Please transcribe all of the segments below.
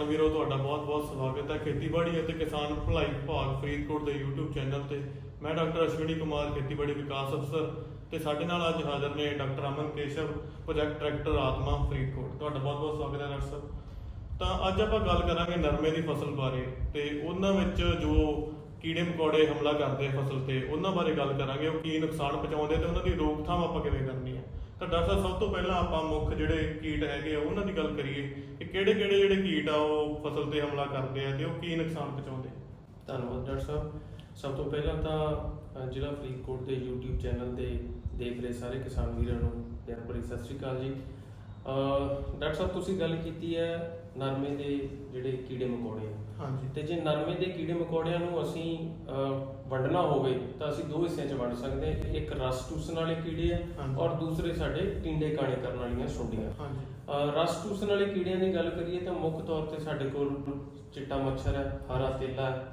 ਕਿਸਾਨ ਵੀਰੋ, ਤੁਹਾਡਾ ਬਹੁਤ-ਬਹੁਤ ਸਵਾਗਤ ਹੈ। ਖੇਤੀਬਾੜੀ ਅਤੇ ਕਿਸਾਨ ਭਲਾਈ ਵਿਭਾਗ ਫਰੀਦਕੋਟ ਦੇ YouTube ਚੈਨਲ ਤੇ। ਮੈਂ ਡਾਕਟਰ ਅਸ਼ਵਨੀ ਕੁਮਾਰ, ਖੇਤੀਬਾੜੀ ਵਿਕਾਸ ਅਫਸਰ। ਤੇ ਸਾਡੇ ਨਾਲ ਅੱਜ ਹਾਜ਼ਰ ਨੇ doctor Aman Keshav, project director ਆਤਮਾ, ਫਰੀਦਕੋਟ। ਤੁਹਾਡਾ ਬਹੁਤ-ਬਹੁਤ ਸਵਾਗਤ ਹੈ ਡਾਕਟਰ ਸਾਹਿਬ। ਤਾਂ ਅੱਜ ਆਪਾਂ ਗੱਲ ਕਰਾਂਗੇ ਨਰਮੇ ਦੀ ਫਸਲ ਬਾਰੇ ਤੇ ਉਹਨਾਂ ਵਿੱਚ ਜੋ ਕੀੜੇ ਮਕੌੜੇ ਹਮਲਾ ਕਰਦੇ ਆ ਫਸਲ ਤੇ, ਉਹਨਾਂ ਬਾਰੇ ਗੱਲ ਕਰਾਂਗੇ। ਉਹ ਕੀ ਨੁਕਸਾਨ ਪਹੁੰਚਾਉਂਦੇ ਤੇ ਉਹਨਾਂ ਦੀ ਰੋਕਥਾਮ ਆਪਾਂ ਕਿਵੇਂ ਕਰਨੀ ਹੈ ਤਾਂ ਡਾਕਟਰ ਸਾਹਿਬ, ਸਭ ਤੋਂ ਪਹਿਲਾਂ ਆਪਾਂ ਮੁੱਖ ਜਿਹੜੇ ਕੀਟ ਹੈਗੇ ਆ, ਉਹਨਾਂ ਦੀ ਗੱਲ ਕਰੀਏ ਕਿ ਕਿਹੜੇ ਕਿਹੜੇ ਜਿਹੜੇ ਕੀਟ ਆ, ਉਹ ਫਸਲ ਤੇ ਹਮਲਾ ਕਰਦੇ ਆ ਤੇ ਉਹ ਕੀ ਨੁਕਸਾਨ ਪਹੁੰਚਾਉਂਦੇ ਧੰਨਵਾਦ ਡਾਕਟਰ ਸਾਹਿਬ। ਸਭ ਤੋਂ ਪਹਿਲਾਂ ਤਾਂ ਜ਼ਿਲ੍ਹਾ ਫਰੀਦਕੋਟ ਦੇ YouTube ਚੈਨਲ ਤੇ ਦੇਖ ਰਹੇ ਸਾਰੇ ਕਿਸਾਨ ਵੀਰਾਂ ਨੂੰ ਪਿਆਰ ਭਰੀ ਸਤਿ ਸ਼੍ਰੀ ਅਕਾਲ ਜੀ। ਡਾਕਟਰ ਸਾਹਿਬ, ਤੁਸੀਂ ਗੱਲ ਕੀਤੀ ਹੈ ਨਰਮੇ ਦੇ ਜਿਹੜੇ ਕੀੜੇ ਮਕੌੜੇ ਆ। ਹਾਂਜੀ। ਤੇ ਜੇ ਨਰਮੇ ਦੇ ਕੀੜੇ ਮਕੌੜਿਆਂ ਨੂੰ ਅਸੀਂ ਵੰਡਣਾ ਹੋਵੇ ਤਾਂ ਅਸੀਂ ਦੋ ਹਿੱਸਿਆਂ 'ਚ ਵੰਡ ਸਕਦੇ ਹਾਂ। ਇੱਕ ਰਸ ਚੂਸਣ ਵਾਲੇ ਕੀੜੇ ਆ ਹਾਂਜੀ। ਔਰ ਦੂਸਰੇ ਸਾਡੇ ਟਿੰਡੇ ਕਾਣੇ ਕਰਨ ਵਾਲੀਆਂ ਸੁੰਡੀਆਂ। ਹਾਂਜੀ। ਰਸ ਚੂਸਣ ਵਾਲੇ ਕੀੜਿਆਂ ਦੀ ਗੱਲ ਕਰੀਏ ਤਾਂ ਮੁੱਖ ਤੌਰ ਤੇ ਸਾਡੇ ਕੋਲ ਚਿੱਟਾ ਮੱਛਰ ਹੈ ਹਰਾ ਤੇਲਾ ਹੈ।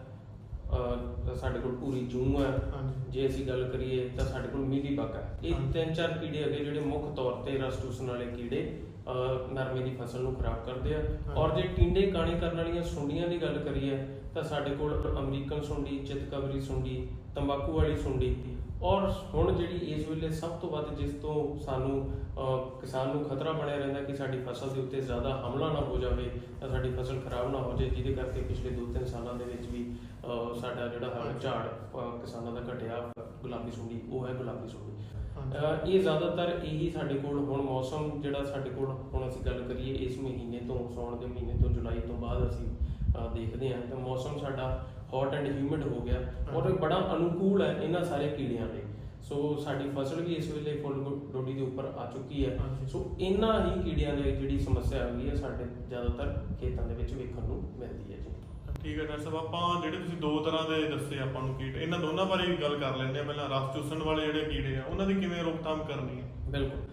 ਸਾਡੇ ਕੋਲ ਪੂਰੀ ਜੂੰ ਹੈ। ਹਾਂਜੀ। ਜੇ ਅਸੀਂ ਗੱਲ ਕਰੀਏ ਤਾਂ ਸਾਡੇ ਕੋਲ ਮੀਲੀ ਬਗ ਹੈ। ਇਹ। ਤਿੰਨ ਚਾਰ ਕੀੜੇ ਹੈਗੇ ਜਿਹੜੇ ਮੁੱਖ ਤੌਰ ਤੇ ਰਸ ਚੂਸਣ ਵਾਲੇ ਕੀੜੇ ਅ, ਨਰਮੇ ਦੀ ਫਸਲ ਨੂੰ ਖਰਾਬ ਕਰਦੇ ਆ। ਔਰ ਜੇ ਟਿੰਡੇ ਕਾਣੇ ਕਰਨ ਵਾਲੀਆਂ ਸੁੰਡੀਆਂ ਦੀ ਗੱਲ ਕਰੀਏ ਤਾਂ ਸਾਡੇ ਕੋਲ ਅਮਰੀਕਨ ਸੁੰਡੀ ਚਿਤਕਬਰੀ ਸੁੰਡੀ ਤੰਬਾਕੂ ਵਾਲੀ ਸੁੰਡੀ ਔਰ ਹੁਣ ਜਿਹੜੀ ਇਸ ਵੇਲੇ ਸਭ ਤੋਂ ਵੱਧ ਜਿਸ ਤੋਂ ਸਾਨੂੰ ਕਿਸਾਨ ਨੂੰ ਖਤਰਾ ਬਣਿਆ ਰਹਿੰਦਾ ਕਿ ਸਾਡੀ ਫਸਲ ਦੇ ਉੱਤੇ ਜ਼ਿਆਦਾ ਹਮਲਾ ਨਾ ਹੋ ਜਾਵੇ ਤਾਂ ਸਾਡੀ ਫਸਲ ਖਰਾਬ ਨਾ ਹੋ ਜਾਏ ਜਿਹਦੇ ਕਰਕੇ ਪਿਛਲੇ 2-3 ਸਾਲਾਂ ਦੇ ਵਿੱਚ ਵੀ ਸਾਡਾ ਜਿਹੜਾ ਹੈ ਝਾੜ ਕਿਸਾਨਾਂ ਦਾ ਘਟਿਆ ਗੁਲਾਬੀ ਸੁੰਡੀ ਉਹ ਹੈ ਗੁਲਾਬੀ ਸੁੰਡੀ। ਇਹ ਜ਼ਿਆਦਾਤਰ ਇਹੀ ਸਾਡੇ ਕੋਲ ਹੁਣ ਮੌਸਮ ਜਿਹੜਾ ਸਾਡੇ ਕੋਲ ਹੁਣ ਅਸੀਂ ਗੱਲ ਕਰੀਏ ਇਸ ਮਹੀਨੇ ਤੋਂ ਸਾਉਣ ਦੇ ਮਹੀਨੇ ਤੋਂ ਜੁਲਾਈ ਤੋਂ ਬਾਅਦ ਅਸੀਂ ਦੇਖਦੇ ਹਾਂ। ਤਾਂ ਮੌਸਮ ਸਾਡਾ ਹੌਟ ਐਂਡ ਹਿਊਮਿਡ ਹੋ ਗਿਆ। ਔਰ ਇਹ ਬੜਾ ਅਨੁਕੂਲ ਹੈ ਇਹਨਾਂ ਸਾਰੇ ਕੀੜਿਆਂ ਲਈ ਸੋ ਸਾਡੀ ਫਸਲ ਵੀ ਇਸ ਵੇਲੇ ਫੁੱਲ ਡੋਡੀ ਦੇ ਉੱਪਰ ਆ ਚੁੱਕੀ ਹੈ। ਸੋ ਇਹਨਾਂ ਹੀ ਕੀੜਿਆਂ ਦੀ ਜਿਹੜੀ ਸਮੱਸਿਆ ਆ ਗਈ ਹੈ ਸਾਡੇ ਜ਼ਿਆਦਾਤਰ ਖੇਤਾਂ ਦੇ ਵਿੱਚ ਵੇਖਣ ਨੂੰ ਮਿਲਦੀ ਹੈ ਜੀ। ਠੀਕ ਹੈ? ਡਾਕਟਰ ਸਾਹਿਬ ਆਪਾਂ ਜਿਹੜੇ ਤੁਸੀਂ ਦੋ ਤਰ੍ਹਾਂ ਦੇ ਦੱਸੇ ਆਪਾਂ ਨੂੰ ਕੀਟ, ਇਹਨਾਂ ਦੋਨਾਂ ਬਾਰੇ ਵੀ ਗੱਲ ਕਰ ਲੈਂਦੇ ਆ ਪਹਿਲਾਂ। ਰਸ ਚੂਸਣ ਵਾਲੇ ਜਿਹੜੇ ਕੀੜੇ ਆ, ਉਹਨਾਂ ਦੀ ਕਿਵੇਂ ਰੋਕਥਾਮ ਕਰਨੀ ਹੈ? ਬਿਲਕੁਲ।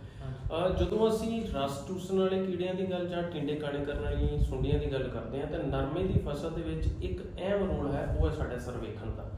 ਜਦੋਂ ਅਸੀਂ ਰਸ ਚੂਸਣ ਵਾਲੇ ਕੀੜਿਆਂ ਦੀ ਗੱਲ ਜਾਂ ਟਿੰਡੇ ਕਾਣੇ ਕਰਨ ਵਾਲੀ ਸੁੰਡੀਆਂ ਦੀ ਗੱਲ ਕਰਦੇ ਹਾਂ, ਤਾਂ ਨਰਮੇ ਦੀ ਫਸਲ ਦੇ ਵਿੱਚ ਇੱਕ ਅਹਿਮ ਰੋਲ ਹੈ, ਉਹ ਹੈ ਸਾਡੇ ਸਰਵੇਖਣ ਦਾ।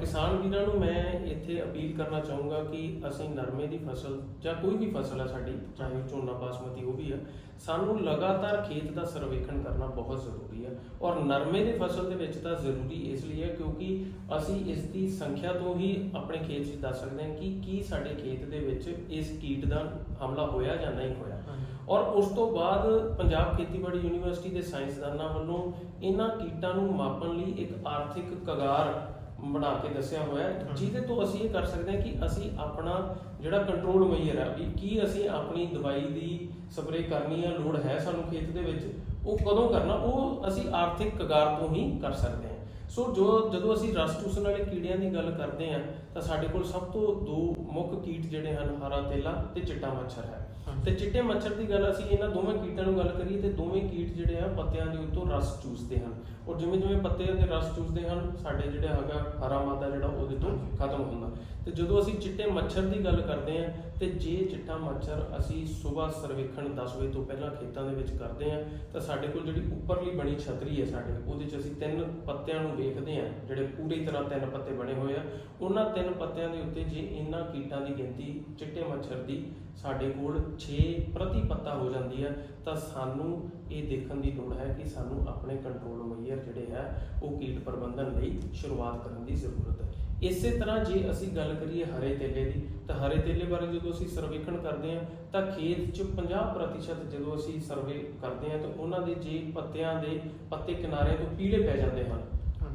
ਕਿਸਾਨ ਵੀਰਾਂ ਨੂੰ ਮੈਂ ਇੱਥੇ ਅਪੀਲ ਕਰਨਾ ਚਾਹੂੰਗਾ ਕਿ ਅਸੀਂ ਨਰਮੇ ਦੀ ਫਸਲ ਜਾਂ ਕੋਈ ਵੀ ਫਸਲ ਹੈ ਸਾਡੀ ਚਾਹੇ ਉਹ ਝੋਨਾ ਬਾਸਮਤੀ ਉਹ ਵੀ ਹੈ ਸਾਨੂੰ ਲਗਾਤਾਰ ਖੇਤ ਦਾ ਸਰਵੇਖਣ ਕਰਨਾ ਬਹੁਤ ਜ਼ਰੂਰੀ ਹੈ ਔਰ ਨਰਮੇ ਦੀ ਫਸਲ ਦੇ ਵਿੱਚ ਤਾਂ ਜ਼ਰੂਰੀ ਇਸ ਲਈ ਹੈ ਕਿਉਂਕਿ ਅਸੀਂ ਇਸ ਦੀ ਸੰਖਿਆ ਤੋਂ ਹੀ ਆਪਣੇ ਖੇਤ 'ਚ ਦੱਸ ਸਕਦੇ ਹਾਂ ਕਿ ਕੀ ਸਾਡੇ ਖੇਤ ਦੇ ਵਿੱਚ ਇਸ ਕੀਟ ਦਾ ਹਮਲਾ ਹੋਇਆ ਜਾਂ ਨਹੀਂ ਹੋਇਆ। ਔਰ ਉਸ ਤੋਂ ਬਾਅਦ ਪੰਜਾਬ ਖੇਤੀਬਾੜੀ ਯੂਨੀਵਰਸਿਟੀ ਦੇ ਸਾਇੰਸਦਾਨਾਂ ਵੱਲੋਂ ਇਹਨਾਂ ਕੀਟਾਂ ਨੂੰ ਮਾਪਣ ਲਈ ਇੱਕ ਆਰਥਿਕ ਕਗਾਰ ਬਣਾ ਕੇ ਦੱਸਿਆ ਹੋਇਆ ਹੈ, ਜਿਹਦੇ ਤੋਂ ਅਸੀਂ ਇਹ ਕਰ ਸਕਦੇ ਹਾਂ ਕਿ ਅਸੀਂ ਆਪਣਾ ਜਿਹੜਾ ਕੰਟਰੋਲ ਮੇਜਰ ਹੈ ਵੀ ਕੀ ਅਸੀਂ ਆਪਣੀ ਦਵਾਈ ਦੀ ਸਪਰੇਅ ਕਰਨੀ ਹੈ ਲੋੜ ਹੈ ਸਾਨੂੰ ਖੇਤ ਦੇ ਵਿੱਚ ਉਹ ਕਦੋਂ ਕਰਨਾ ਉਹ ਅਸੀਂ ਆਰਥਿਕ ਕਗਾਰ ਤੋਂ ਹੀ ਕਰ ਸਕਦੇ ਹਾਂ। ਸੋ ਜੋ ਜਦੋਂ ਅਸੀਂ ਰਸ ਚੂਸਣ ਵਾਲੇ ਕੀੜਿਆਂ ਦੀ ਗੱਲ ਕਰਦੇ ਹਾਂ ਤਾਂ ਸਾਡੇ ਕੋਲ ਸਭ ਤੋਂ ਦੋ ਮੁੱਖ ਕੀਟ ਜਿਹੜੇ ਹਨ ਹਰਾ ਤੇਲਾ ਤੇ ਚਿੱਟਾ ਮੱਛਰ ਹੈ। ਤੇ ਚਿੱਟੇ ਮੱਛਰ ਦੀ ਗੱਲ ਅਸੀਂ ਇਹਨਾਂ ਦੋਵੇਂ ਕੀਟਾਂ ਨੂੰ ਗੱਲ ਕਰੀਏ ਤੇ ਦੋਵੇਂ ਕੀਟ ਜਿਹੜੇ ਆ ਪੱਤਿਆਂ ਦੇ ਉੱਤੋਂ ਰਸ ਚੂਸਦੇ ਹਨ। ਔਰ ਜਿਵੇਂ ਜਿਵੇਂ ਪੱਤਿਆਂ ਦੇ ਰਸ ਚੂਸਦੇ ਹਨ ਸਾਡੇ ਜਿਹੜਾ ਹੈਗਾ ਹਰਾ ਮਾਦਾ ਜਿਹੜਾ ਉਹਦੇ ਤੋਂ ਖਤਮ ਹੁੰਦਾ। ਤੇ ਜਦੋਂ ਅਸੀਂ ਚਿੱਟੇ ਮੱਛਰ ਦੀ ਗੱਲ ਕਰਦੇ ਹਾਂ ਤੇ ਜੇ ਚਿੱਟਾ ਮੱਛਰ ਅਸੀਂ ਸਵੇਰ ਸਰਵੇਖਣ 10 ਵਜੇ ਤੋਂ ਪਹਿਲਾਂ ਖੇਤਾਂ ਦੇ ਵਿੱਚ ਕਰਦੇ ਹਾਂ ਤਾਂ ਸਾਡੇ ਕੋਲ ਜਿਹੜੀ ਉੱਪਰਲੀ ਬਣੀ ਛਤਰੀ ਹੈ ਸਾਡੇ ਉਹਦੇ 'ਚ ਅਸੀਂ ਤਿੰਨ ਪੱਤਿਆਂ ਨੂੰ ਵੇਖਦੇ ਹਾਂ, ਜਿਹੜੇ ਪੂਰੀ ਤਰ੍ਹਾਂ ਤਿੰਨ ਪੱਤੇ ਬਣੇ ਹੋਏ ਆ, ਉਹਨਾਂ ਤਿੰਨ ਪੱਤਿਆਂ ਦੇ ਉੱਤੇ ਜੇ ਇਹਨਾਂ ਕੀਟਾਂ ਦੀ ਗਿਣਤੀ ਚਿੱਟੇ ਮੱਛਰ ਦੀ ਸਾਡੇ ਕੋਲ 6 ਪ੍ਰਤੀ ਪੱਤਾ ਹੋ ਜਾਂਦੀ ਹੈ ਤਾਂ ਸਾਨੂੰ ਇਹ ਦੇਖਣ ਦੀ ਲੋੜ ਹੈ ਕਿ ਸਾਨੂੰ ਆਪਣੇ ਕੰਟਰੋਲ ਮੇਜਰ ਜਿਹੜੇ ਹੈ ਉਹ ਕੀਟ ਪ੍ਰਬੰਧਨ ਲਈ ਸ਼ੁਰੂਆਤ ਕਰਨ ਦੀ ਜ਼ਰੂਰਤ ਹੈ। ਇਸੇ ਤਰ੍ਹਾਂ ਜੇ ਅਸੀਂ ਗੱਲ ਕਰੀਏ ਹਰੇ ਤੇਲੇ ਦੀ, ਤਾਂ ਹਰੇ ਤੇਲੇ ਬਾਰੇ ਜਦੋਂ ਅਸੀਂ ਸਰਵੇਖਣ ਕਰਦੇ ਹਾਂ, ਤਾਂ ਖੇਤ 'ਚ 50% ਜਦੋਂ ਅਸੀਂ ਸਰਵੇ ਕਰਦੇ ਹਾਂ, ਤਾਂ ਉਹਨਾਂ ਦੇ ਜੇ ਪੱਤਿਆਂ ਦੇ ਪੱਤੇ ਕਿਨਾਰੇ ਤੋਂ ਪੀਲੇ ਪੈ ਜਾਂਦੇ ਹਨ।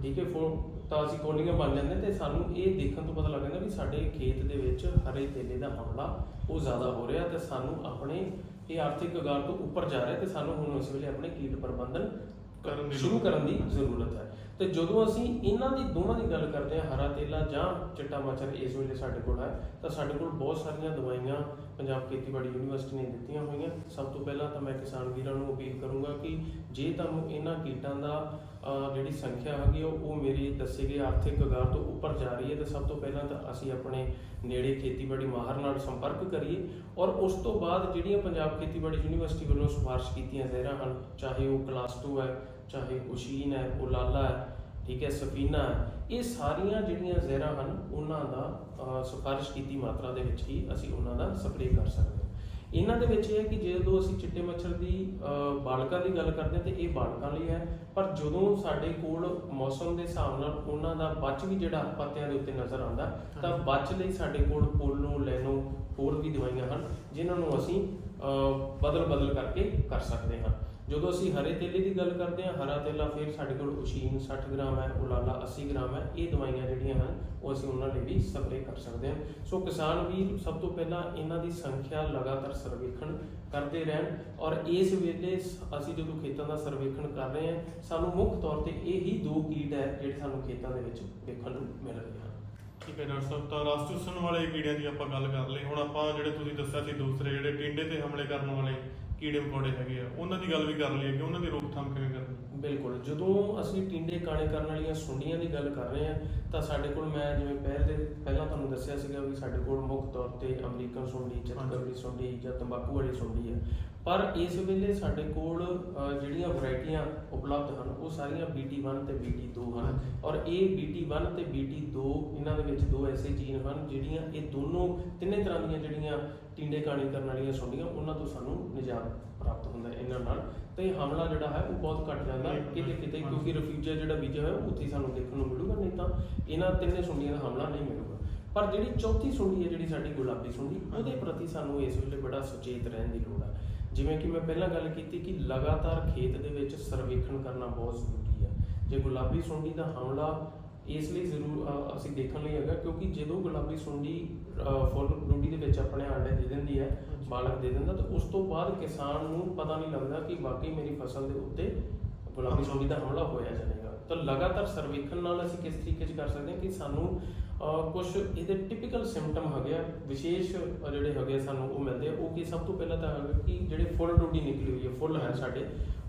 ਠੀਕ ਹੈ ਫੋ ਤਾਂ ਅਸੀਂ ਕੋਲੀਆਂ ਬਣ ਜਾਂਦੇ ਤੇ ਸਾਨੂੰ ਇਹ ਦੇਖਣ ਤੋਂ ਪਤਾ ਲੱਗ ਜਾਂਦਾ ਵੀ ਸਾਡੇ ਖੇਤ ਦੇ ਵਿੱਚ ਹਰੇ ਤੇਲੇ ਦਾ ਹਮਲਾ ਉਹ ਜ਼ਿਆਦਾ ਹੋ ਰਿਹਾ ਤੇ ਸਾਨੂੰ ਆਪਣੇ ਇਹ ਆਰਥਿਕ ਅਗਾਰ ਤੋਂ ਉੱਪਰ ਜਾ ਰਿਹਾ ਤੇ ਸਾਨੂੰ ਹੁਣ ਇਸ ਵੇਲੇ ਆਪਣੇ ਕੀਟ ਪ੍ਰਬੰਧਨ ਕਰਨ ਦੀ ਸ਼ੁਰੂ। ਕਰਨ ਦੀ ਜ਼ਰੂਰਤ ਹੈ ਤੇ ਜਦੋਂ ਅਸੀਂ ਇਹਨਾਂ ਦੀ ਦੋਵਾਂ ਦੀ ਗੱਲ ਕਰਦੇ ਹਾਂ, ਹਰਾ ਤੇਲਾ ਜਾਂ ਚਿੱਟਾ ਮੱਛਰ ਇਸ ਵੇਲੇ ਸਾਡੇ ਕੋਲ ਹੈ, ਤਾਂ ਸਾਡੇ ਕੋਲ ਬਹੁਤ ਸਾਰੀਆਂ ਦਵਾਈਆਂ ਪੰਜਾਬ ਖੇਤੀਬਾੜੀ ਯੂਨੀਵਰਸਿਟੀ ਨੇ ਦਿੱਤੀਆਂ ਹੋਈਆਂ। ਸਭ ਤੋਂ ਪਹਿਲਾਂ ਤਾਂ ਮੈਂ ਕਿਸਾਨ ਵੀਰਾਂ ਨੂੰ ਅਪੀਲ ਕਰੂੰਗਾ ਕਿ ਜੇ ਤੁਹਾਨੂੰ ਇਹਨਾਂ ਕੀਟਾਂ ਦਾ ਜਿਹੜੀ ਸੰਖਿਆ ਹੈਗੀ ਉਹ ਉਹ ਮੇਰੀ ਦੱਸੇ ਗਏ ਆਰਥਿਕ ਅਗਾਰ ਤੋਂ ਉੱਪਰ ਜਾ ਰਹੀ ਹੈ, ਤਾਂ ਸਭ ਤੋਂ ਪਹਿਲਾਂ ਤਾਂ ਅਸੀਂ ਆਪਣੇ ਨੇੜੇ ਖੇਤੀਬਾੜੀ ਮਾਹਰ ਨਾਲ ਸੰਪਰਕ ਕਰੀਏ ਔਰ ਉਸ ਤੋਂ ਬਾਅਦ ਜਿਹੜੀਆਂ ਪੰਜਾਬ ਖੇਤੀਬਾੜੀ ਯੂਨੀਵਰਸਿਟੀ ਵੱਲੋਂ ਸਿਫਾਰਿਸ਼ ਕੀਤੀਆਂ ਜ਼ਹਿਰਾਂ ਹਨ, ਚਾਹੇ ਉਹ ਕਲਾਸ 2 ਹੈ, ਚਾਹੇ ਉਸ਼ੀਨ ਹੈ ਉਲਾਲਾ ਹੈ ਠੀਕ ਹੈ ਸਫੀਨਾ ਇਹ ਸਾਰੀਆਂ ਜਿਹੜੀਆਂ ਜ਼ਹਿਰਾਂ ਹਨ ਉਹਨਾਂ ਦਾ ਸਿਫਾਰਿਸ਼ ਕੀਤੀ ਮਾਤਰਾ ਦੇ ਵਿੱਚ ਹੀ ਅਸੀਂ ਉਹਨਾਂ ਦਾ ਸਪਰੇਅ ਕਰ ਸਕਦੇ ਹਾਂ। ਇਹਨਾਂ ਦੇ ਵਿੱਚ ਇਹ ਹੈ ਕਿ ਜਦੋਂ ਅਸੀਂ ਚਿੱਟੇ ਮੱਛਰ ਦੀ ਬਾਲਕਾਂ ਦੀ ਗੱਲ ਕਰਦੇ ਹਾਂ ਤੇ ਇਹ ਬਾਲਕਾਂ ਲਈ ਹੈ ਪਰ ਜਦੋਂ ਸਾਡੇ ਕੋਲ ਮੌਸਮ ਦੇ ਹਿਸਾਬ ਨਾਲ ਉਹਨਾਂ ਦਾ ਬਚ ਵੀ ਜਿਹੜਾ ਪੱਤਿਆਂ ਦੇ ਉੱਤੇ ਨਜ਼ਰ ਆਉਂਦਾ ਤਾਂ ਬਚ ਲਈ ਸਾਡੇ ਕੋਲ ਪੋਲੋ ਲੈਨੋ ਹੋਰ ਵੀ ਦਵਾਈਆਂ ਹਨ ਜਿਨ੍ਹਾਂ ਨੂੰ ਅਸੀਂ ਬਦਲ ਬਦਲ ਕਰਕੇ ਕਰ ਸਕਦੇ ਹਾਂ। ਜਦੋਂ ਅਸੀਂ ਹਰੇ ਤੇਲੇ ਦੀ ਗੱਲ ਕਰਦੇ ਹਾਂ, ਹਰਾ ਤੇਲਾ ਫਿਰ ਸਾਡੇ ਕੋਲ ਉਸ਼ੀਨ 60 ਗ੍ਰਾਮ ਹੈ, ਉਲਾਲਾ 80 ਗ੍ਰਾਮ ਹੈ, ਇਹ ਦਵਾਈਆਂ ਜਿਹੜੀਆਂ ਹਨ, ਉਹ ਅਸੀਂ ਉਹਨਾਂ ਲਈ ਵੀ ਸਪਰੇਅ ਕਰ ਸਕਦੇ ਹਾਂ। ਸੋ ਕਿਸਾਨ ਵੀ ਸਭ ਤੋਂ ਪਹਿਲਾਂ ਇਹਨਾਂ ਦੀ ਸੰਖਿਆ ਲਗਾਤਾਰ ਸਰਵੇਖਣ ਕਰਦੇ ਰਹਿਣ ਔਰ ਇਸ ਵੇਲੇ ਅਸੀਂ ਜਦੋਂ ਖੇਤਾਂ ਦਾ ਸਰਵੇਖਣ ਕਰ ਰਹੇ ਹਾਂ, ਸਾਨੂੰ ਮੁੱਖ ਤੌਰ ਤੇ ਇਹ ਹੀ ਦੋ ਕੀਟ ਹੈ ਜਿਹੜੇ ਸਾਨੂੰ ਖੇਤਾਂ ਦੇ ਵਿੱਚ ਦੇਖਣ ਨੂੰ ਮਿਲ ਰਹੇ ਹਨ। ਠੀਕ ਹੈ ਡਾਕਟਰ ਸਾਹਿਬ, ਤਾਂ ਰਸ ਚੂਸਣ ਵਾਲੇ ਕੀੜਿਆਂ ਦੀ ਆਪਾਂ ਗੱਲ ਕਰ ਲਈ। ਹੁਣ ਆਪਾਂ ਜਿਹੜੇ ਤੁਸੀਂ ਦੱਸਿਆ ਸੀ, ਦੂਸਰੇ ਜਿਹੜੇ ਟਿੰਡੇ ਤੇ ਹਮਲੇ ਕਰਨ ਵਾਲੇ ਕੀੜੇ ਮਕੌੜੇ ਹੈਗੇ ਆ, ਉਹਨਾਂ ਦੀ ਗੱਲ ਵੀ ਕਰ ਲਈਏ ਕਿ ਉਹਨਾਂ ਦੀ ਰੋਕਥਾਮ ਕਿਵੇਂ ਕਰਨੀ? ਬਿਲਕੁਲ, ਜਦੋਂ ਅਸੀਂ ਟਿੰਡੇ ਕਾਣੇ ਕਰਨ ਵਾਲੀਆਂ ਸੁੰਡੀਆਂ ਦੀ ਗੱਲ ਕਰ ਰਹੇ ਹਾਂ, ਤਾਂ ਸਾਡੇ ਕੋਲ ਮੈਂ ਜਿਵੇਂ ਪਹਿਲ ਦੇ, ਪਹਿਲਾਂ ਤੁਹਾਨੂੰ ਦੱਸਿਆ ਸੀਗਾ ਵੀ ਸਾਡੇ ਕੋਲ ਮੁੱਖ ਤੌਰ ਤੇ ਅਮਰੀਕਨ ਸੁੰਡੀ ਚਤਕਰਲੀ ਸੁੰਡੀ ਜਾਂ ਤੰਬਾਕੂ ਵਾਲੀ ਸੁੰਡੀ ਹੈ। ਪਰ ਇਸ ਵੇਲੇ ਸਾਡੇ ਕੋਲ ਜਿਹੜੀਆਂ ਵੈਰਾਈਟੀਆਂ ਉਪਲਬਧ ਹਨ, ਉਹ ਸਾਰੀਆਂ BT1 ਤੇ BT2 ਹਨ ਔਰ ਇਹ BT1 ਤੇ BT2 ਇਹਨਾਂ ਦੇ ਵਿੱਚ ਦੋ ਐਸੇ ਜੀਨ ਹਨ, ਜਿਹੜੀਆਂ ਇਹ ਦੋਨੋਂ ਤਿੰਨੇ ਤਰ੍ਹਾਂ ਦੀਆਂ ਜਿਹੜੀਆਂ ਟਿੰਡੇ ਕਾਣੇ ਕਰਨ ਵਾਲੀਆਂ ਸੁੰਡੀਆਂ ਉਹਨਾਂ ਤੋਂ ਸਾਨੂੰ ਨਿਜਾਤ ਪ੍ਰਾਪਤ ਹੁੰਦਾ ਹੈ ਇਹਨਾਂ ਨਾਲ। ਤੇ ਹਮਲਾ ਜਿਹੜਾ ਹੈ ਉਹ ਬਹੁਤ ਘਟ ਜਾਂਦਾ ਕਿਤੇ ਕਿਤੇ ਕਿਉਂਕਿ ਰਿਫਿਊਜਰ ਜਿਹੜਾ ਬੀਜਿਆ ਹੋਇਆ ਉੱਥੇ ਸਾਨੂੰ ਦੇਖਣ ਨੂੰ ਮਿਲੂਗਾ ਨਹੀਂ ਤਾਂ ਇਹਨਾਂ ਤਿੰਨੇ ਸੁੰਡੀਆਂ ਦਾ ਹਮਲਾ ਨਹੀਂ ਮਿਲੂਗਾ। ਪਰ ਜਿਹੜੀ ਚੌਥੀ ਸੁੰਡੀ ਹੈ ਜਿਹੜੀ ਸਾਡੀ ਗੁਲਾਬੀ ਸੁੰਡੀ ਉਹਦੇ ਪ੍ਰਤੀ ਸਾਨੂੰ ਇਸ ਵੇਲੇ ਬੜਾ ਸੁਚੇਤ ਰਹਿਣ ਦੀ ਲੋੜ ਹੈ। ਜਿਵੇਂ ਕਿ ਮੈਂ ਪਹਿਲਾਂ ਗੱਲ ਕੀਤੀ ਕਿ ਲਗਾਤਾਰ ਖੇਤ ਦੇ ਵਿੱਚ ਸਰਵੇਖਣ ਕਰਨਾ ਬਹੁਤ ਜ਼ਰੂਰੀ ਹੈ। ਜੇ ਗੁਲਾਬੀ ਸੁੰਡੀ ਦਾ ਹਮਲਾ ਇਸ ਲਈ ਜ਼ਰੂਰ ਅ, ਅਸੀਂ ਦੇਖਣ ਲਈ ਹੈਗਾ ਕਿਉਂਕਿ ਜਦੋਂ ਗੁਲਾਬੀ ਸੁੰਡੀ ਫੁੱਲ ਰੂਡੀ ਦੇ ਵਿੱਚ ਆਪਣੇ ਆਂਡੇ ਦੇ ਦਿੰਦੀ ਹੈ ਬਾਲਕ ਦੇ ਦਿੰਦਾ ਤਾਂ ਉਸ ਤੋਂ ਬਾਅਦ ਕਿਸਾਨ ਨੂੰ ਪਤਾ ਨਹੀਂ ਲੱਗਦਾ ਕਿ ਵਾਕਈ ਮੇਰੀ ਫਸਲ ਦੇ ਉੱਤੇ ਗੁਲਾਬੀ ਸੁੰਡੀ ਦਾ ਹਮਲਾ ਹੋਇਆ ਜਾਵੇਗਾ ਤਾਂ ਲਗਾਤਾਰ ਸਰਵੇਖਣ ਨਾਲ ਅਸੀਂ ਕਿਸ ਤਰੀਕੇ 'ਚ ਕਰ ਸਕਦੇ ਹਾਂ ਕਿ ਸਾਨੂੰ ਕੁਝ ਇਹਦੇ ਟਿਪੀਕਲ ਸਿੰਪਟਮ ਹੈਗੇ ਆ ਵਿਸ਼ੇਸ਼ ਅ, ਜਿਹੜੇ ਹੈਗੇ ਆ ਸਾਨੂੰ ਉਹ ਮਿਲਦੇ ਆ ਉਹ ਕੀ ਸਭ ਤੋਂ ਪਹਿਲਾਂ ਤਾਂ ਹੈਗਾ ਕਿ ਜਿਹੜੇ ਫੁੱਲ ਰੂਡੀ ਨਿਕਲੀ ਹੋਈ ਹੈ ਫੁੱਲ ਹੈ ਸਾਡੇ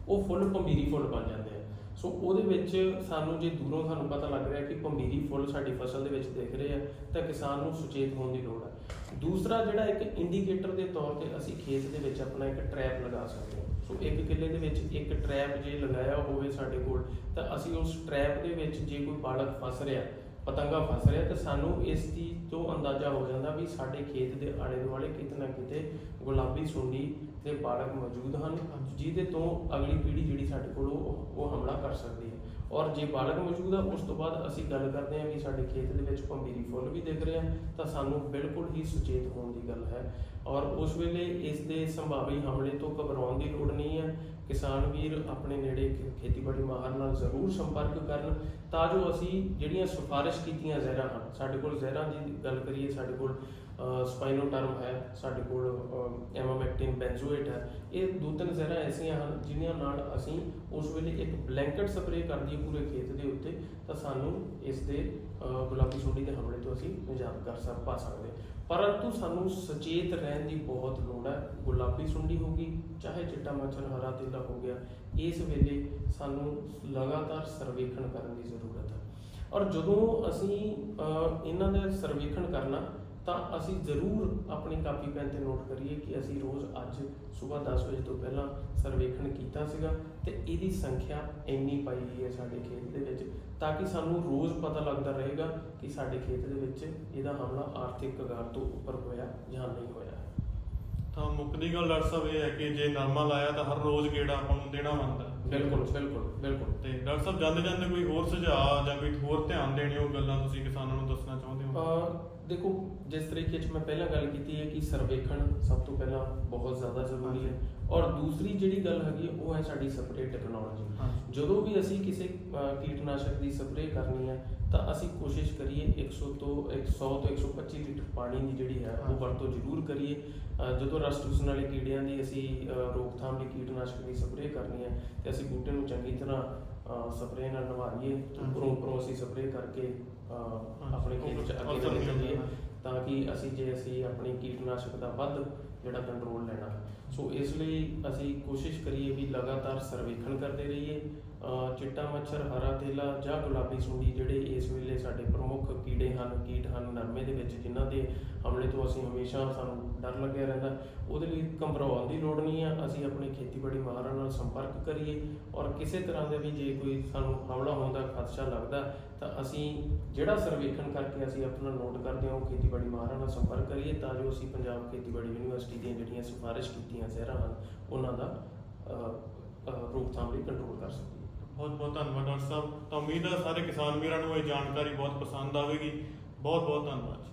ਉਹ ਫੁੱਲ ਭੰਬੀਰੀ ਫੁੱਲ ਬਣ ਜਾਂਦੇ ਆ। ਸੋ ਉਹਦੇ ਵਿੱਚ ਸਾਨੂੰ ਜੇ ਦੂਰੋਂ ਸਾਨੂੰ ਪਤਾ ਲੱਗ ਰਿਹਾ ਕਿ ਭੰਬੀਰੀ ਫੁੱਲ ਸਾਡੀ ਫਸਲ ਦੇ ਵਿੱਚ ਦਿਖ ਰਹੇ ਆ, ਤਾਂ ਕਿਸਾਨ ਨੂੰ ਸੁਚੇਤ ਹੋਣ ਦੀ ਲੋੜ ਹੈ ਦੂਸਰਾ ਜਿਹੜਾ ਇੱਕ ਇੰਡੀਕੇਟਰ ਦੇ ਤੌਰ ਤੇ ਅਸੀਂ ਖੇਤ ਦੇ ਵਿੱਚ ਆਪਣਾ ਇੱਕ ਟਰੈਪ ਲਗਾ ਸਕਦੇ ਹਾਂ। ਸੋ ਇੱਕ ਕਿੱਲੇ ਦੇ ਵਿੱਚ ਇੱਕ ਟਰੈਪ ਜੇ ਲਗਾਇਆ ਹੋਵੇ ਸਾਡੇ ਕੋਲ, ਤਾਂ ਅਸੀਂ ਉਸ ਟਰੈਪ ਦੇ ਵਿੱਚ ਜੇ ਕੋਈ ਬਾਲਕ ਫਸ ਰਿਹਾ, ਪਤੰਗਾ ਫਸ ਰਿਹਾ, ਤਾਂ ਸਾਨੂੰ ਇਸ ਦੀ ਤੋਂ ਅੰਦਾਜ਼ਾ ਹੋ ਜਾਂਦਾ ਵੀ ਸਾਡੇ ਖੇਤ ਦੇ ਆਲੇ ਦੁਆਲੇ ਕਿਤੇ ਨਾ ਕਿਤੇ ਗੁਲਾਬੀ ਸੁੰਡੀ ਦੇ ਬਾਲਕ ਮੌਜੂਦ ਹਨ, ਜਿਹਦੇ ਤੋਂ ਅਗਲੀ ਪੀੜ੍ਹੀ ਜਿਹੜੀ ਸਾਡੇ ਕੋਲ ਉਹ ਉਹ ਹਮਲਾ ਕਰ ਸਕਦੀ ਹੈ। ਔਰ ਜੇ ਬਾਲਕ ਮੌਜੂਦ ਆ, ਉਸ ਤੋਂ ਬਾਅਦ ਅਸੀਂ ਗੱਲ ਕਰਦੇ ਹਾਂ ਵੀ ਸਾਡੇ ਖੇਤ ਦੇ ਵਿੱਚ ਭੰਬੀਰੀ ਫੁੱਲ ਵੀ ਦਿਖ ਰਿਹਾ ਤਾਂ ਸਾਨੂੰ ਬਿਲਕੁਲ ਹੀ ਸੁਚੇਤ ਹੋਣ ਦੀ ਗੱਲ ਹੈ। ਔਰ ਉਸ ਵੇਲੇ ਇਸ ਦੇ ਸੰਭਾਵੀ ਹਮਲੇ ਤੋਂ ਘਬਰਾਉਣ ਦੀ ਲੋੜ ਨਹੀਂ ਹੈ। ਕਿਸਾਨ ਵੀਰ ਆਪਣੇ ਨੇੜੇ ਖੇਤੀਬਾੜੀ ਮਾਹਰ ਨਾਲ ਜ਼ਰੂਰ ਸੰਪਰਕ ਕਰਨ, ਤਾਂ ਜੋ ਅਸੀਂ ਜਿਹੜੀਆਂ ਸਿਫਾਰਿਸ਼ ਕੀਤੀਆਂ ਜ਼ਹਿਰਾਂ ਹਨ, ਸਾਡੇ ਕੋਲ ਜ਼ਹਿਰਾਂ ਦੀ ਗੱਲ ਕਰੀਏ, ਸਾਡੇ ਕੋਲ ਸਪਾਈਨੋਟਰਮ ਹੈ, ਸਾਡੇ ਕੋਲ ਐਮਾਮੈਕਟਿਨ ਬੈਂਜ਼ੋਏਟ ਹੈ। ਇਹ ਦੋ ਤਿੰਨ ਜ਼ਹਿਰਾਂ ਐਸੀਆਂ ਹਨ ਜਿਨ੍ਹਾਂ ਨਾਲ ਅਸੀਂ ਉਸ ਵੇਲੇ ਇੱਕ ਬਲੈਂਕਟ ਸਪਰੇਅ ਕਰਦੀ ਪੂਰੇ ਖੇਤ ਦੇ ਉੱਤੇ, ਤਾਂ ਸਾਨੂੰ ਇਸ ਦੇ ਗੁਲਾਬੀ ਸੁੰਡੀ ਦੇ ਹਮਲੇ ਤੋਂ ਅਸੀਂ ਨਿਜਾਤ ਕਰ ਸਕ, ਪਾ ਸਕਦੇ ਪਰੰਤੂ ਸਾਨੂੰ ਸੁਚੇਤ ਰਹਿਣ ਦੀ ਬਹੁਤ ਲੋੜ ਹੈ। ਗੁਲਾਬੀ ਸੁੰਡੀ ਹੋ ਗਈ, ਚਾਹੇ ਚਿੱਟਾ ਮੱਛਰ ਹਰਾ ਤੀਲਾ ਹੋ ਗਿਆ, ਇਸ ਵੇਲੇ ਸਾਨੂੰ ਲਗਾਤਾਰ ਸਰਵੇਖਣ ਕਰਨ ਦੀ ਜ਼ਰੂਰਤ ਹੈ। ਔਰ ਜਦੋਂ ਅਸੀਂ ਇਹਨਾਂ ਦਾ ਸਰਵੇਖਣ ਕਰਨਾ ਤਾਂ ਅਸੀਂ ਜ਼ਰੂਰ ਆਪਣੀ ਕਾਪੀ ਪੈਨ ਤੇ ਨੋਟ ਕਰੀਏ ਕਿ ਅਸੀਂ ਰੋਜ਼ ਅੱਜ ਸਵੇਰ 10 ਵਜੇ ਤੋਂ ਪਹਿਲਾਂ ਸਰਵੇਖਣ ਕੀਤਾ ਸੀਗਾ ਤੇ ਇਹਦੀ ਸੰਖਿਆ ਇੰਨੀ ਪਾਈ ਗਈ ਹੈ ਸਾਡੇ ਖੇਤ ਦੇ ਵਿੱਚ ਤਾਂ ਕਿ ਸਾਨੂੰ ਰੋਜ਼ ਪਤਾ ਲੱਗਦਾ ਰਹੇਗਾ ਕਿ ਸਾਡੇ ਖੇਤ ਦੇ ਵਿੱਚ ਇਹਦਾ ਹਮਲਾ ਆਰਥਿਕ ਕਗਾਰ ਤੋਂ ਉੱਪਰ ਹੋਇਆ ਜਾਂ ਨਹੀਂ ਹੋਇਆ। ਤਾਂ ਮੁੱਕਦੀ ਗੱਲ ਡਾਕਟਰ ਸਾਹਿਬ ਇਹ ਹੈ ਕਿ ਜੇ ਨਰਮਾ ਲਾਇਆ ਤਾਂ ਹਰ ਰੋਜ਼ ਗੇੜਾ ਆਪਾਂ ਨੂੰ ਦੇਣਾ ਬਣਦਾ ਬਿਲਕੁਲ ਬਿਲਕੁਲ ਬਿਲਕੁਲ। ਤੇ ਡਾਕਟਰ ਸਾਹਿਬ ਜਾਂਦੇ ਜਾਂਦੇ ਕੋਈ ਹੋਰ ਸੁਝਾਅ ਜਾਂ ਕੋਈ ਹੋਰ ਧਿਆਨ ਦੇਣੇ ਉਹ ਗੱਲਾਂ ਤੁਸੀਂ ਕਿਸਾਨਾਂ ਨੂੰ ਦੱਸਣਾ ਚਾਹੁੰਦੇ ਹੋ? ਅਹ ਦੇਖੋ ਜਿਸ ਤਰੀਕੇ 'ਚ ਮੈਂ ਪਹਿਲਾਂ ਗੱਲ ਕੀਤੀ ਹੈ ਕਿ ਸਰਵੇਖਣ ਸਭ ਤੋਂ ਪਹਿਲਾਂ ਬਹੁਤ ਜ਼ਿਆਦਾ ਜ਼ਰੂਰੀ ਹੈ। ਔਰ ਦੂਸਰੀ ਜਿਹੜੀ ਗੱਲ ਹੈਗੀ ਉਹ ਹੈ ਸਾਡੀ ਸਪਰੇਅ ਟੈਕਨੋਲੋਜੀ। ਜਦੋਂ ਵੀ ਅਸੀਂ ਕਿਸੇ ਕੀਟਨਾਸ਼ਕ ਦੀ ਸਪਰੇਅ ਕਰਨੀ ਹੈ ਤਾਂ ਅਸੀਂ ਕੋਸ਼ਿਸ਼ ਕਰੀਏ 100 ਤੋਂ 100 ਤੋਂ 125 ਲੀਟਰ ਪਾਣੀ ਦੀ ਜਿਹੜੀ ਹੈ ਉਹ। ਵਰਤੋਂ ਜ਼ਰੂਰ ਕਰੀਏ ਜਦੋਂ ਰਸਟ ਚੂਸਣ ਵਾਲੇ ਕੀੜਿਆਂ ਦੀ ਅਸੀਂ ਰੋਕਥਾਮ ਲਈ ਕੀਟਨਾਸ਼ਕ ਦੀ ਸਪਰੇਅ ਕਰਨੀ ਹੈ ਤੇ ਅਸੀਂ ਬੂਟੇ ਨੂੰ ਚੰਗੀ ਤਰ੍ਹਾਂ ਸਪਰੇਅ ਨਾਲ ਨਵਾਈਏ ਉੱਪਰੋਂ ਉੱਪਰੋਂ ਅਸੀਂ ਸਪਰੇਅ ਕਰਕੇ। ਆਪਣੇ ਖੇਤ 'ਚ ਅੱਗੇ ਚੱਲੀਏ ਹੁੰਦਾ। ਤਾਂ ਕਿ ਅਸੀਂ ਜੇ ਅਸੀਂ ਆਪਣੀ ਕੀਟਨਾਸ਼ਕ ਦਾ ਵੱਧ ਜਿਹੜਾ ਕੰਟਰੋਲ ਲੈਣਾ ਸੋ ਇਸ ਲਈ ਅਸੀਂ ਕੋਸ਼ਿਸ਼ ਕਰੀਏ ਵੀ ਲਗਾਤਾਰ ਸਰਵੇਖਣ ਕਰਦੇ ਰਹੀਏ। ਚਿੱਟਾ ਮੱਛਰ, ਹਰਾ ਤੇਲਾ ਜਾਂ ਗੁਲਾਬੀ ਸੁੰਡੀ ਜਿਹੜੇ ਇਸ ਵੇਲੇ ਸਾਡੇ ਪ੍ਰਮੁੱਖ ਕੀੜੇ ਹਨ, ਕੀਟ ਹਨ, ਨਰਮੇ ਦੇ ਵਿੱਚ ਜਿਨ੍ਹਾਂ ਦੇ ਹਮਲੇ ਤੋਂ ਅਸੀਂ ਹਮੇਸ਼ਾ ਸਾਨੂੰ ਡਰ ਲੱਗਿਆ ਰਹਿੰਦਾ। ਉਹਦੇ ਲਈ ਘਬਰਾਉਣ ਦੀ ਲੋੜ ਨਹੀਂ ਆ। ਅਸੀਂ ਆਪਣੇ ਖੇਤੀਬਾੜੀ ਮਾਹਰਾਂ ਨਾਲ ਸੰਪਰਕ ਕਰੀਏ ਔਰ ਕਿਸੇ ਤਰ੍ਹਾਂ ਦੇ ਵੀ ਜੇ ਕੋਈ ਸਾਨੂੰ ਹਮਲਾ ਹੋਣ ਦਾ ਖਦਸ਼ਾ ਲੱਗਦਾ, ਤਾਂ ਅਸੀਂ ਜਿਹੜਾ ਸਰਵੇਖਣ ਕਰਕੇ ਅਸੀਂ ਆਪਣਾ ਨੋਟ ਕਰਦੇ ਹਾਂ, ਉਹ ਖੇਤੀਬਾੜੀ ਮਾਹਰਾਂ ਨਾਲ ਸੰਪਰਕ ਕਰੀਏ ਤਾਂ ਜੋ ਅਸੀਂ ਪੰਜਾਬ ਖੇਤੀਬਾੜੀ ਯੂਨੀਵਰਸਿਟੀ ਦੀਆਂ ਜਿਹੜੀਆਂ ਸਿਫਾਰਿਸ਼ ਕੀਤੀਆਂ ਜ਼ਹਿਰਾਂ ਹਨ, ਉਹਨਾਂ ਦਾ ਰੋਕਥਾਮ ਲਈ ਕੰਟਰੋਲ ਕਰ ਸਕੀਏ। ਬਹੁਤ ਬਹੁਤ ਧੰਨਵਾਦ ਡਾਕਟਰ ਸਾਹਿਬ। ਤਾਂ ਉਮੀਦ ਹੈ ਸਾਰੇ ਕਿਸਾਨ ਵੀਰਾਂ ਨੂੰ ਇਹ ਜਾਣਕਾਰੀ ਬਹੁਤ ਪਸੰਦ ਆਵੇਗੀ। ਬਹੁਤ ਬਹੁਤ ਧੰਨਵਾਦ